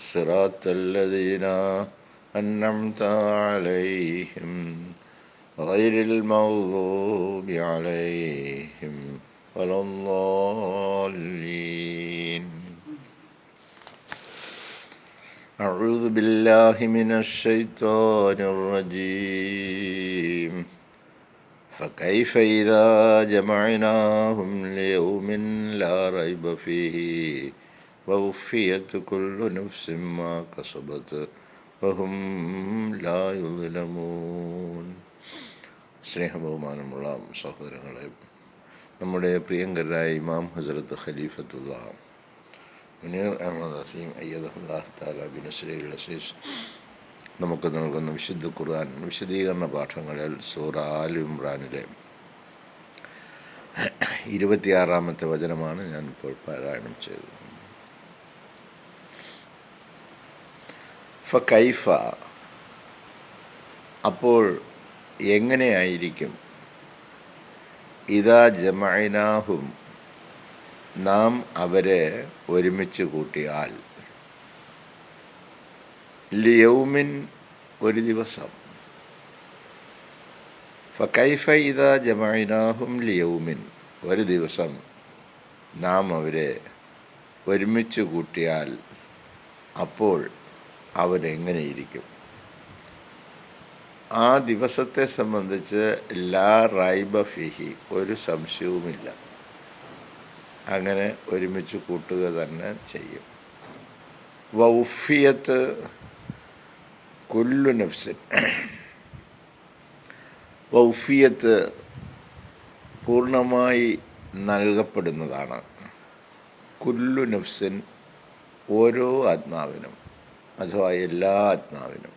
صراط الذين أنعمت عليهم غير المغضوب عليهم ولا الضالين أعوذ بالله من الشيطان الرجيم فكيف إذا جمعناهم ليوم لا ريب فيه ووفيت كل نفس ما كسبت وهم لا يظلمون സ്നേഹബഹുമാനമുള്ള സഹോദരങ്ങളെ നമ്മുടെ പ്രിയങ്കരായ ഇമാം ഹസരത്ത് ഖലീഫത്തുള്ള മുനീർ അഹമ്മദ് അസീം അയ്യദുല്ലാഹ് താല ബിനസ്രയിൽ അസീസ് നമുക്ക് നൽകുന്ന വിശുദ്ധ ഖുർആൻ വിശദീകരണ പാഠങ്ങളിൽ സൂറ ആൽ ഇമ്രാനിലെ ഇരുപത്തിയാറാമത്തെ വചനമാണ് ഞാനിപ്പോൾ പാരായണം ചെയ്തത് ഫ കൈഫ അപ്പോൾ എങ്ങനെയായിരിക്കും? ഇതാ ജമൈനാഹും നാം അവരെ ഒരുമിച്ച് കൂട്ടിയാൽ. ലിയൗമിൻ ഒരു ദിവസം. ഫൈഫ ഇത ജമൈനാഹും ലിയൗമിൻ ഒരു ദിവസം നാം അവരെ ഒരുമിച്ച് കൂട്ടിയാൽ. അപ്പോൾ അവരെങ്ങനെയിരിക്കും? ആ ദിവസത്തെ സംബന്ധിച്ച് ലാ റൈബ ഫിഹി ഒരു സംശയവുമില്ല. അങ്ങനെ ഒരുമിച്ച് കൂട്ടുക തന്നെ ചെയ്യും. വൗഫിയത്ത് കുല്ലു നഫ്സിൻ. വൗഫിയത്ത് പൂർണമായി നൽകപ്പെടുന്നതാണ്. കുല്ലു നഫ്സിൻ ഓരോ ആത്മാവിനും അഥവാ എല്ലാ ആത്മാവിനും.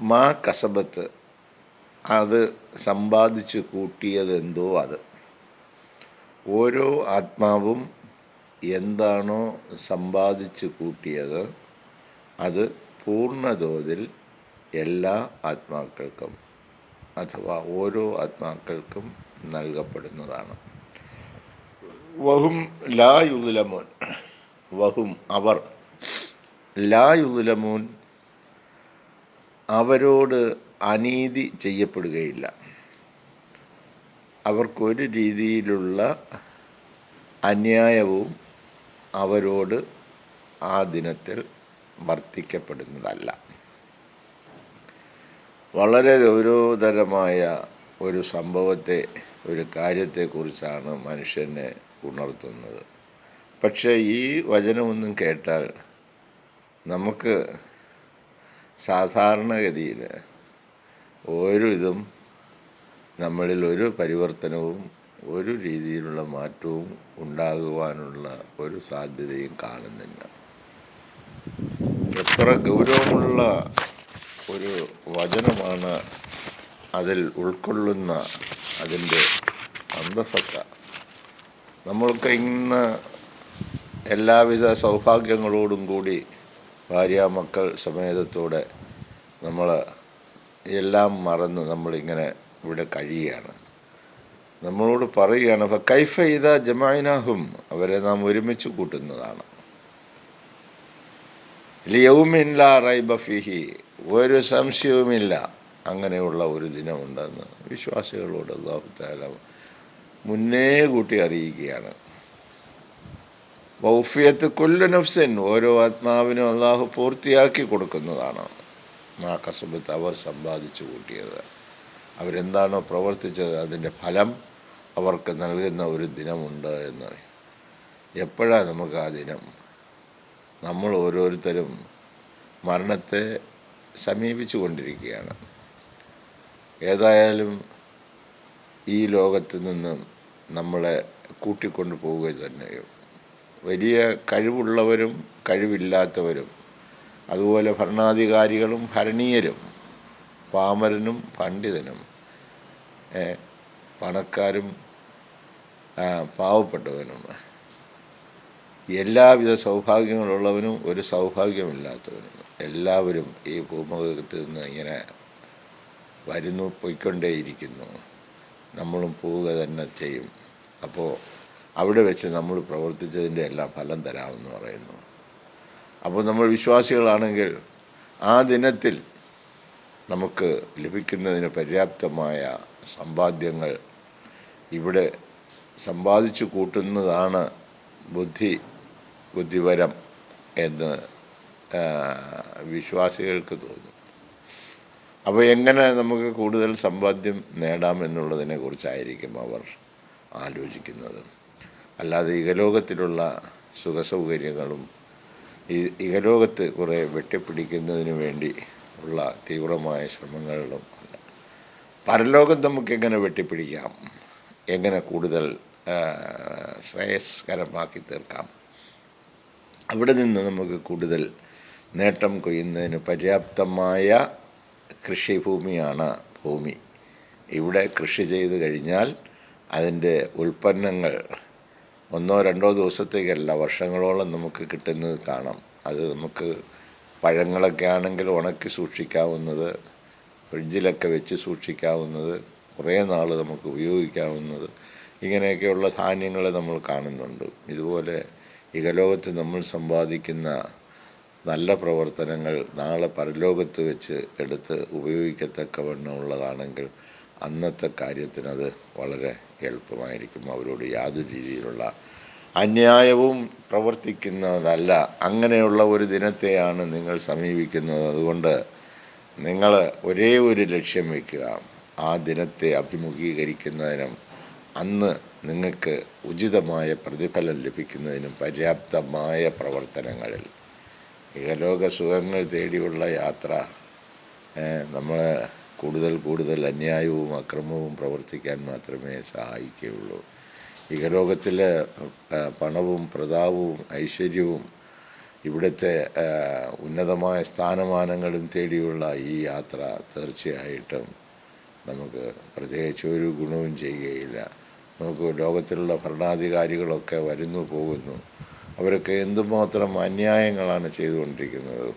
മാ കസബത്ത് അത് സമ്പാദിച്ച് കൂട്ടിയതെന്തോ അത്. ഓരോ ആത്മാവും എന്താണോ സമ്പാദിച്ച് കൂട്ടിയത് അത് പൂർണതോതിൽ എല്ലാ ആത്മാക്കൾക്കും അഥവാ ഓരോ ആത്മാക്കൾക്കും നൽകപ്പെടുന്നതാണ്. വഹും ലാ യുലമോൻ വഹും അവർ ലാ യുലമോൻ അവരോട് അനീതി ചെയ്യപ്പെടുകയില്ല. അവർക്കൊരു രീതിയിലുള്ള അന്യായവും അവരോട് ആ ദിനത്തിൽ വർത്തിക്കപ്പെടുന്നതല്ല. വളരെ ഗൗരവതരമായ ഒരു സംഭവത്തെ ഒരു കാര്യത്തെക്കുറിച്ചാണ് മനുഷ്യനെ ഉണർത്തുന്നത്. പക്ഷേ ഈ വചനമൊന്നും കേട്ടാൽ നമുക്ക് സാധാരണഗതിയിൽ ഒരു ഇതും നമ്മളിൽ ഒരു പരിവർത്തനവും ഒരു രീതിയിലുള്ള മാറ്റവും ഉണ്ടാകുവാനുള്ള ഒരു സാധ്യതയും കാണുന്നില്ല. എത്ര ഗൗരവമുള്ള ഒരു വചനമാണ് അതിൽ ഉൾക്കൊള്ളുന്ന അതിന്റെ അന്തസത്ത. നമ്മൾക്ക് ഇന്ന് എല്ലാവിധ സൗഭാഗ്യങ്ങളോടും കൂടി ഭാര്യ മക്കൾ സമേതത്തോടെ നമ്മൾ എല്ലാം മറന്ന് നമ്മളിങ്ങനെ ഇവിടെ കഴിയുകയാണ്. നമ്മളോട് പറയുകയാണ് അപ്പം കൈഫ ഇത ജമാനാഹും അവരെ നാം ഒരുമിച്ച് കൂട്ടുന്നതാണ്. ലിയൗമിൻ ലാ റൈബ ഫിഹി. ഒരു സംശയവുമില്ല. അങ്ങനെയുള്ള ഒരു ദിനമുണ്ടെന്ന് വിശ്വാസികളോട് അള്ളാഹു മുന്നേ കൂട്ടി അറിയിക്കുകയാണ്. വൗഫിയത്ത് കുല്ലു നഫ്സിൻ ഓരോ ആത്മാവിനും അള്ളാഹു പൂർത്തിയാക്കി കൊടുക്കുന്നതാണ്. ആ കസബത്ത് അവർ സമ്പാദിച്ചു കൂട്ടിയത്. അവരെന്താണോ പ്രവർത്തിച്ചത് അതിന്റെ ഫലം അവർക്ക് നൽകുന്ന ഒരു ദിനമുണ്ട് എന്നറിയാം എപ്പോഴാണ് നമുക്ക് ആ ദിനം? നമ്മൾ ഓരോരുത്തരും മരണത്തെ സമീപിച്ചു കൊണ്ടിരിക്കുകയാണ്. ഏതായാലും ഈ ലോകത്ത് നിന്നും നമ്മളെ കൂട്ടിക്കൊണ്ടു പോവുക തന്നെയും വലിയ കഴിവുള്ളവരും കഴിവില്ലാത്തവരും അതുപോലെ ഭരണാധികാരികളും ഭരണീയരും പാമരനും പണ്ഡിതനും പണക്കാരും പാവപ്പെട്ടവനും എല്ലാവിധ സൗഭാഗ്യങ്ങളുള്ളവനും ഒരു സൗഭാഗ്യമില്ലാത്തവനും. എല്ലാവരും ഈ ഭൂമുഖത്ത് നിന്ന് ഇങ്ങനെ വരുന്നു പോയിക്കൊണ്ടേയിരിക്കുന്നു. നമ്മളും പോവുക തന്നെ ചെയ്യും. അപ്പോൾ അവിടെ വെച്ച് നമ്മൾ പ്രവർത്തിച്ചതിന്റെ എല്ലാം ഫലം തരാമെന്ന് പറയുന്നു. അപ്പോൾ നമ്മൾ വിശ്വാസികളാണെങ്കിൽ ആ ദിനത്തിൽ നമുക്ക് ലഭിക്കുന്നതിന് പര്യാപ്തമായ സമ്പാദ്യങ്ങൾ ഇവിടെ സമ്പാദിച്ചു കൂട്ടുന്നതാണ് ബുദ്ധി ബുദ്ധിപരം എന്ന് വിശ്വാസികൾക്ക് തോന്നും. അപ്പോൾ എങ്ങനെ നമുക്ക് കൂടുതൽ സമ്പാദ്യം നേടാം എന്നുള്ളതിനെ കുറിച്ചായിരിക്കും അവർ ആലോചിക്കുന്നത്. അല്ലാതെ ഇഹലോകത്തിലുള്ള സുഖസൗകര്യങ്ങളും ഈ ഇഹലോകത്ത് കുറേ വെട്ടിപ്പിടിക്കുന്നതിന് വേണ്ടി ഉള്ള തീവ്രമായ ശ്രമങ്ങളിലും പരലോകം നമുക്ക് എങ്ങനെ വെട്ടിപ്പിടിക്കാം? എങ്ങനെ കൂടുതൽ ശ്രേയസ്കരമാക്കി തീർക്കാം? അവിടെ നിന്ന് നമുക്ക് കൂടുതൽ നേട്ടം കൊയ്യുന്നതിന് പര്യാപ്തമായ കൃഷിഭൂമിയാണ് ഭൂമി. ഇവിടെ കൃഷി ചെയ്ത് കഴിഞ്ഞാൽ അതിന്റെ ഉൽപ്പന്നങ്ങൾ ഒന്നോ രണ്ടോ ദിവസത്തേക്കല്ല വർഷങ്ങളോളം നമുക്ക് കിട്ടുന്നത് കാണാം. അത് നമുക്ക് പഴങ്ങളൊക്കെ ആണെങ്കിൽ ഉണക്കി സൂക്ഷിക്കാവുന്നത് ഫ്രിഡ്ജിലൊക്കെ വെച്ച് സൂക്ഷിക്കാവുന്നത് കുറേ നാൾ നമുക്ക് ഉപയോഗിക്കാവുന്നത് ഇങ്ങനെയൊക്കെയുള്ള ധാന്യങ്ങൾ നമ്മൾ കാണുന്നുണ്ട്. ഇതുപോലെ ഇകലോകത്ത് നമ്മൾ സമ്പാദിക്കുന്ന നല്ല പ്രവർത്തനങ്ങൾ നാളെ പരലോകത്ത് വെച്ച് എടുത്ത് ഉപയോഗിക്കത്തക്കവണ്ണം ഉള്ളതാണെങ്കിൽ അന്നത്തെ കാര്യത്തിനത് വളരെ എളുപ്പമായിരിക്കും. അവരോട് യാതൊരു രീതിയിലുള്ള അന്യായവും പ്രവർത്തിക്കുന്നതല്ല. അങ്ങനെയുള്ള ഒരു ദിനത്തെയാണ് നിങ്ങൾ സമീപിക്കുന്നത്. അതുകൊണ്ട് നിങ്ങൾ ഒരേ ഒരു ലക്ഷ്യം വയ്ക്കുക ആ ദിനത്തെ അഭിമുഖീകരിക്കുന്നതിനും അന്ന് നിങ്ങൾക്ക് ഉചിതമായ പ്രതിഫലം ലഭിക്കുന്നതിനും പര്യാപ്തമായ പ്രവർത്തനങ്ങളിൽ. ഇഹലോക സുഖങ്ങൾ തേടിയുള്ള യാത്ര നമ്മൾ കൂടുതൽ കൂടുതൽ അന്യായവും അക്രമവും പ്രവർത്തിക്കാൻ മാത്രമേ സഹായിക്കുകയുള്ളൂ. ഇഹലോകത്തിൽ പണവും പ്രതാപവും ഐശ്വര്യവും ഇവിടുത്തെ ഉന്നതമായ സ്ഥാനമാനങ്ങളും തേടിയുള്ള ഈ യാത്ര തീർച്ചയായിട്ടും നമുക്ക് പ്രത്യേകിച്ച് ഒരു ഗുണവും ചെയ്യുകയില്ല. നമുക്ക് ലോകത്തിലുള്ള ഭരണാധികാരികളൊക്കെ വരുന്നു പോകുന്നു. അവരൊക്കെ എന്തുമാത്രം അന്യായങ്ങളാണ് ചെയ്തുകൊണ്ടിരിക്കുന്നത്?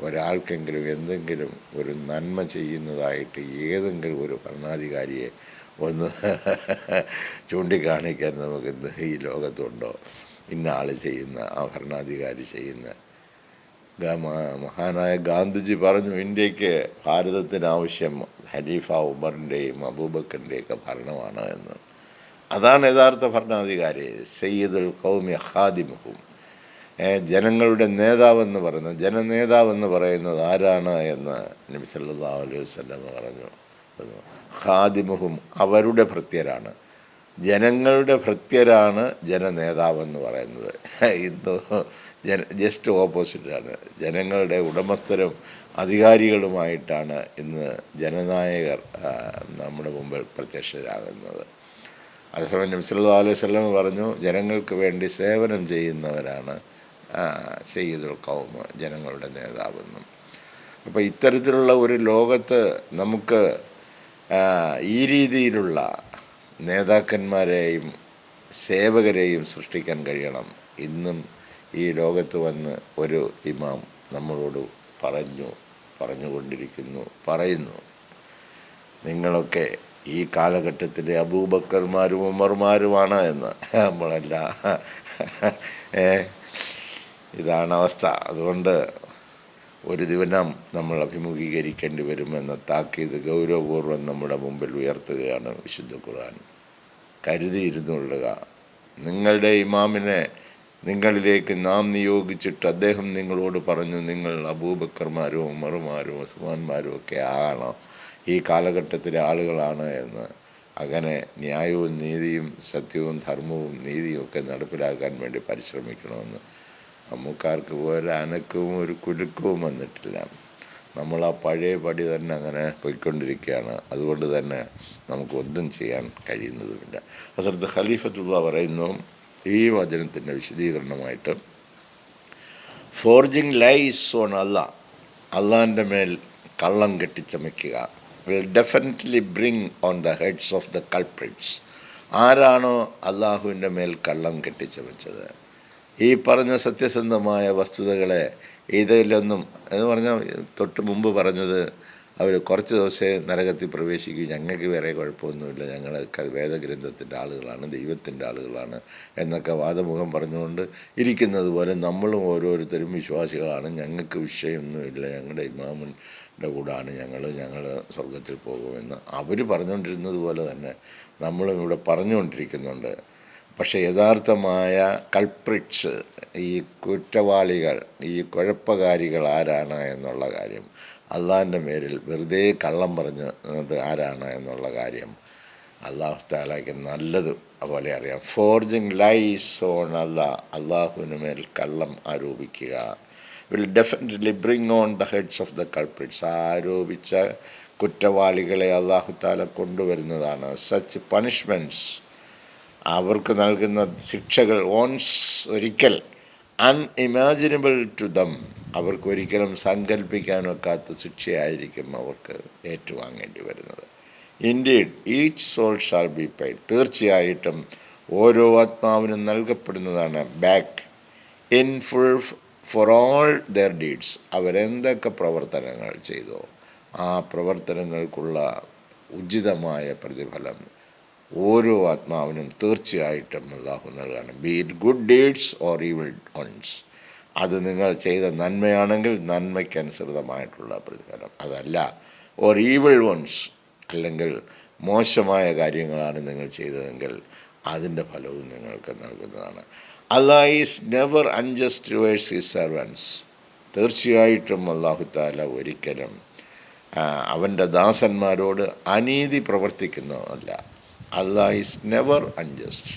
ഒരാൾക്കെങ്കിലും എന്തെങ്കിലും ഒരു നന്മ ചെയ്യുന്നതായിട്ട് ഏതെങ്കിലും ഒരു ഭരണാധികാരിയെ ഒന്ന് ചൂണ്ടിക്കാണിക്കാൻ നമുക്ക് ഈ ലോകത്തുണ്ടോ? ഇന്ന ആൾ ചെയ്യുന്ന ആ ഭരണാധികാരി ചെയ്യുന്ന. മഹാനായ ഗാന്ധിജി പറഞ്ഞു ഇന്ത്യയ്ക്ക് ഭാരതത്തിന് ആവശ്യം ഉമറിന്റെയും അബൂബക്കറിന്റെയൊക്കെ ഭരണമാണ് എന്ന്. അതാണ് യഥാർത്ഥ ഭരണാധികാരി സയ്യിദുൽ കൗമി ഖാദിമുഹും. ഏ, ജനങ്ങളുടെ നേതാവെന്ന് പറയുന്നത് ജനനേതാവെന്ന് പറയുന്നത് ആരാണ് എന്ന് നബി സല്ലല്ലാഹു അലൈഹി വസല്ലം പറഞ്ഞു. ഖാദിമുഹും അവരുടെ ഭൃത്യരാണ്. ജനങ്ങളുടെ ഭൃത്യരാണ് ജനനേതാവെന്ന് പറയുന്നത്. ഇന്ന് ജന ജസ്റ്റ് ഓപ്പോസിറ്റാണ്. ജനങ്ങളുടെ ഉടമസ്ഥരും അധികാരികളുമായിട്ടാണ് ഇന്ന് ജനനായകർ നമ്മുടെ മുമ്പിൽ പ്രത്യക്ഷരാകുന്നത്. അതേസമയം നബി സല്ലല്ലാഹു അലൈഹി വസല്ലം പറഞ്ഞു ജനങ്ങൾക്ക് വേണ്ടി സേവനം ചെയ്യുന്നവരാണ് സയ്യിദുൽ കൗമ് ജനങ്ങളുടെ നേതാവെന്നും. അപ്പോൾ ഇത്തരത്തിലുള്ള ഒരു ലോകത്ത് നമുക്ക് ഈ രീതിയിലുള്ള നേതാക്കന്മാരെയും സേവകരെയും സൃഷ്ടിക്കാൻ കഴിയണം. ഇന്നും ഈ ലോകത്ത് വന്ന് ഒരു ഇമാം നമ്മളോട് പറഞ്ഞു പറഞ്ഞുകൊണ്ടിരിക്കുന്നു പറയുന്നു. നിങ്ങളൊക്കെ ഈ കാലഘട്ടത്തിലെ അബൂബക്കർമാരും ഉമർമാരുമാണ് എന്ന് നമ്മളല്ല ഏ ഇതാണ് അവസ്ഥ. അതുകൊണ്ട് ഒരു ദിവനം നമ്മൾ അഭിമുഖീകരിക്കേണ്ടി വരുമെന്ന താക്കീത് ഗൗരവപൂർവം നമ്മുടെ മുമ്പിൽ ഉയർത്തുകയാണ് വിശുദ്ധ ഖുർആൻ. കരുതിയിരുന്നുകൊള്ളുക നിങ്ങളുടെ ഇമാമിനെ നിങ്ങളിലേക്ക് നാം നിയോഗിച്ചിട്ട് അദ്ദേഹം നിങ്ങളോട് പറഞ്ഞു നിങ്ങൾ അബൂബക്കർമാരോ ഉമറുമാരോ ഉസ്മാന്മാരോ ഒക്കെ ആണോ ഈ കാലഘട്ടത്തിലെ ആളുകളാണ് എന്ന്. അങ്ങനെ ന്യായവും നീതിയും സത്യവും ധർമ്മവും നീതിയും ഒക്കെ നടപ്പിലാക്കാൻ വേണ്ടി പരിശ്രമിക്കണമെന്ന് നമുക്കാർക്ക് ഒരു അനക്കവും ഒരു കുലുക്കവും വന്നിട്ടില്ല. നമ്മൾ ആ പഴയ പടി തന്നെ അങ്ങനെ പോയിക്കൊണ്ടിരിക്കുകയാണ്. അതുകൊണ്ട് തന്നെ നമുക്കൊന്നും ചെയ്യാൻ കഴിയുന്നതുമില്ല. അസർത്ത് ഖലീഫത്തുള്ള പറയുന്നു ഈ വചനത്തിന്റെ വിശദീകരണമായിട്ട് ഫോർജിങ് ലൈസ് ഓൺ അല്ല അള്ളാന്റെ മേൽ കള്ളം കെട്ടിച്ചമയ്ക്കുക. Will definitely bring on the heads of the culprits ആരാണോ അള്ളാഹുവിന്റെ മേൽ കള്ളം കെട്ടിച്ചമച്ചത്? ഈ പറഞ്ഞ സത്യസന്ധമായ വസ്തുതകളെ ഇതിലൊന്നും എന്ന് പറഞ്ഞാൽ തൊട്ട് മുമ്പ് പറഞ്ഞത് അവർ കുറച്ച് ദിവസേ നരകത്തിൽ പ്രവേശിക്കും. ഞങ്ങൾക്ക് വേറെ കുഴപ്പമൊന്നുമില്ല. ഞങ്ങൾ വേദഗ്രന്ഥത്തിന്റെ ആളുകളാണ് ദൈവത്തിന്റെ ആളുകളാണ് എന്നൊക്കെ വാദമുഖം പറഞ്ഞുകൊണ്ട് ഇരിക്കുന്നത് പോലെ നമ്മളും ഓരോരുത്തരും വിശ്വാസികളാണ്. ഞങ്ങൾക്ക് വിഷയമൊന്നുമില്ല. ഞങ്ങളുടെ ഇമാമിന്റെ കൂടാണ് ഞങ്ങൾ. ഞങ്ങൾ സ്വർഗത്തിൽ പോകുമെന്ന് അവർ പറഞ്ഞുകൊണ്ടിരുന്നത് പോലെ തന്നെ നമ്മളും ഇവിടെ പറഞ്ഞുകൊണ്ടിരിക്കുന്നുണ്ട്. പക്ഷേ യഥാർത്ഥമായ കൾപ്രിറ്റ്സ് ഈ കുറ്റവാളികൾ ഈ കുഴപ്പകാരികൾ ആരാണ് എന്നുള്ള കാര്യം അള്ളാഹിന്റെ പേരിൽ വെറുതെ കള്ളം പറഞ്ഞത് ആരാണ് എന്നുള്ള കാര്യം അള്ളാഹു താലാക്ക് നല്ലത് അതുപോലെ അറിയാം. ഫോർജിങ് ലൈസ് ഓൺ അല്ല അള്ളാഹുവിന് മേൽ കള്ളം ആരോപിക്കുക. Will definitely bring on the heads of the culprits ആരോപിച്ച കുറ്റവാളികളെ അള്ളാഹു താല കൊണ്ടുവരുന്നതാണ്. സച്ച് പണിഷ്മെന്റ്സ് അവർക്ക് നൽകുന്ന ശിക്ഷകൾ ഓൺസ് ഒരിക്കൽ അൺഇമാജിനബിൾ ടു ദം അവർക്ക് ഒരിക്കലും സങ്കല്പിക്കാനൊക്കാത്ത ശിക്ഷയായിരിക്കും അവർക്ക് ഏറ്റുവാങ്ങേണ്ടി വരുന്നത്. Indeed each soul shall be paid തീർച്ചയായിട്ടും ഓരോ ആത്മാവിനും നൽകപ്പെടുന്നതാണ് back in full for all their deeds അവരെന്തൊക്കെ പ്രവർത്തനങ്ങൾ ചെയ്തോ ആ പ്രവർത്തനങ്ങൾക്കുള്ള ഉചിതമായ പ്രതിഫലം ഓരോ ആത്മാവിനും തീർച്ചയായിട്ടും അള്ളാഹു നൽകാണ് be it good deeds or evil ones അത് നിങ്ങൾ ചെയ്ത നന്മയാണെങ്കിൽ നന്മയ്ക്കനുസൃതമായിട്ടുള്ള പ്രതിഫലം. അതല്ല ഓർ ഈവിൾ വൺസ് അല്ലെങ്കിൽ മോശമായ കാര്യങ്ങളാണ് നിങ്ങൾ ചെയ്തതെങ്കിൽ അതിന്റെ ഫലവും നിങ്ങൾക്ക് നൽകുന്നതാണ്. Allah is never unjust towards his servants തീർച്ചയായിട്ടും അള്ളാഹു താല ഒരിക്കലും അവന്റെ ദാസന്മാരോട് അനീതി പ്രവർത്തിക്കുന്നതല്ല Allah is never unjust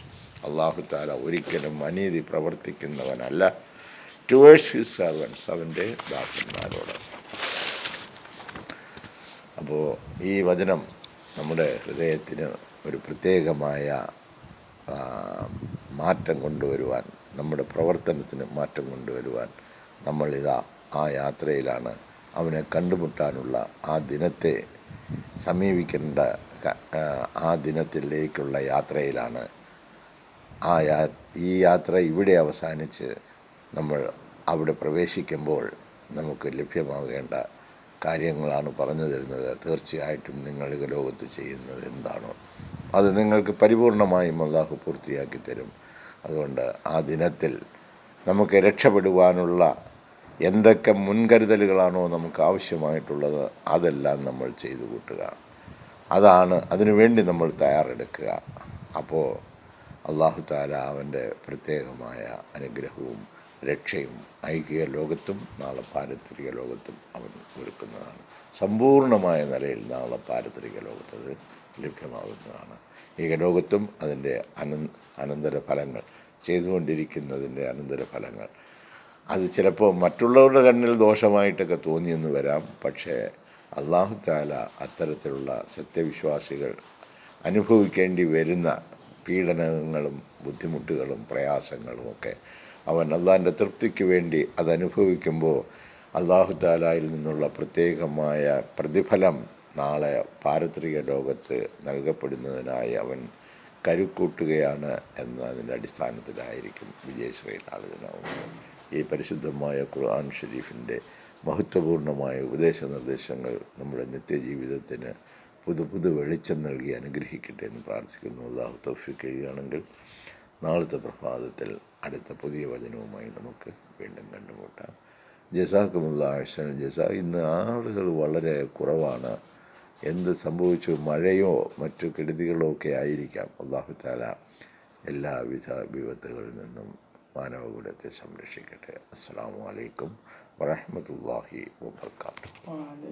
Allahu താല ഒരിക്കലും അനീതി പ്രവർത്തിക്കുന്നവനല്ല. ടുവേഴ്സ് ഹിസ് സർവൻസ് അവന്റെ ദാസന്മാരോട്. അപ്പോൾ ഈ വചനം നമ്മുടെ ഹൃദയത്തിന് ഒരു പ്രത്യേകമായ മാറ്റം കൊണ്ടുവരുവാൻ നമ്മുടെ പ്രവർത്തനത്തിന് മാറ്റം കൊണ്ടുവരുവാൻ നമ്മളിതാ ആ യാത്രയിലാണ്. അവനെ കണ്ടുമുട്ടാനുള്ള ആ ദിനത്തെ സമീപിക്കേണ്ട ആ ദിനത്തിലേക്കുള്ള യാത്രയിലാണ്. ആ യാ ഈ യാത്ര ഇവിടെ അവസാനിച്ച് നമ്മൾ അവിടെ പ്രവേശിക്കുമ്പോൾ നമുക്ക് ലഭ്യമാകേണ്ട കാര്യങ്ങളാണ് പറഞ്ഞു തരുന്നത്. തീർച്ചയായിട്ടും നിങ്ങൾ ഈ ലോകത്ത് ചെയ്യുന്നത് എന്താണോ അത് നിങ്ങൾക്ക് പരിപൂർണമായും അള്ളാഹു പൂർത്തിയാക്കി തരും. അതുകൊണ്ട് ആ ദിനത്തിൽ നമുക്ക് രക്ഷപ്പെടുവാനുള്ള എന്തൊക്കെ മുൻകരുതലുകളാണോ നമുക്ക് ആവശ്യമായിട്ടുള്ളത് അതെല്ലാം നമ്മൾ ചെയ്തു കൂട്ടുക. അതാണ് അതിനുവേണ്ടി നമ്മൾ തയ്യാറെടുക്കുക. അപ്പോൾ അള്ളാഹു താല അവന്റെ പ്രത്യേകമായ അനുഗ്രഹവും രക്ഷയും ഐകിക ലോകത്തും നാളെ പാരത്രിക ലോകത്തും അവൻ ഒരുക്കുന്നതാണ്. സമ്പൂർണമായ നിലയിൽ നാളെ പാരത്രിക ലോകത്ത് ലഭ്യമാകുന്നതാണ്. ഈ ലോകത്തും അതിന്റെ അന അനന്തര ഫലങ്ങൾ ചെയ്തുകൊണ്ടിരിക്കുന്നതിന്റെ അനന്തര ഫലങ്ങൾ അത് ചിലപ്പോൾ മറ്റുള്ളവരുടെ കണ്ണിൽ ദോഷമായിട്ടൊക്കെ തോന്നിയെന്ന് വരാം. പക്ഷേ അള്ളാഹു താല അത്തരത്തിലുള്ള സത്യവിശ്വാസികൾ അനുഭവിക്കേണ്ടി വരുന്ന പീഡനങ്ങളും ബുദ്ധിമുട്ടുകളും പ്രയാസങ്ങളും ഒക്കെ അവൻ അള്ളാഹിന്റെ തൃപ്തിക്ക് വേണ്ടി അതനുഭവിക്കുമ്പോൾ അള്ളാഹു താലായിൽ നിന്നുള്ള പ്രത്യേകമായ പ്രതിഫലം നാളെ പാരത്രിക ലോകത്ത് നൽകപ്പെടുന്നതിനായി അവൻ കരുക്കൂട്ടുകയാണ് എന്നതിന്റെ അടിസ്ഥാനത്തിലായിരിക്കും വിജയശ്രീ നാളിനാവുന്നത് ഈ പരിശുദ്ധമായ ഖുർആൻ ഷരീഫിന്റെ മഹത്വപൂർണമായ ഉപദേശ നിർദ്ദേശങ്ങൾ നമ്മുടെ നിത്യജീവിതത്തിന് പുതു പുതു വെളിച്ചം നൽകി അനുഗ്രഹിക്കട്ടെ എന്ന് പ്രാർത്ഥിക്കുന്നു. അള്ളാഹു തൗഫിക്ക് ചെയ്യുകയാണെങ്കിൽ നാളത്തെ പ്രഭാതത്തിൽ അടുത്ത പുതിയ വചനവുമായി നമുക്ക് വീണ്ടും കണ്ടുമുട്ടാം. ജസാക്കുമുള്ള ആഴ്ച ജസാ. ഇന്ന് ആളുകൾ വളരെ കുറവാണ്. എന്ത് സംഭവിച്ചു? മഴയോ മറ്റു കെടുതികളോ ഒക്കെ ആയിരിക്കാം. അള്ളാഹു താല എല്ലാവിധ വിപത്തുകളിൽ നിന്നും മാനവകുലത്തെ സംരക്ഷിക്കട്ടെ. അസ്സാം വലൈക്കും വറഹമത്തല്ലാഹി വാത്തു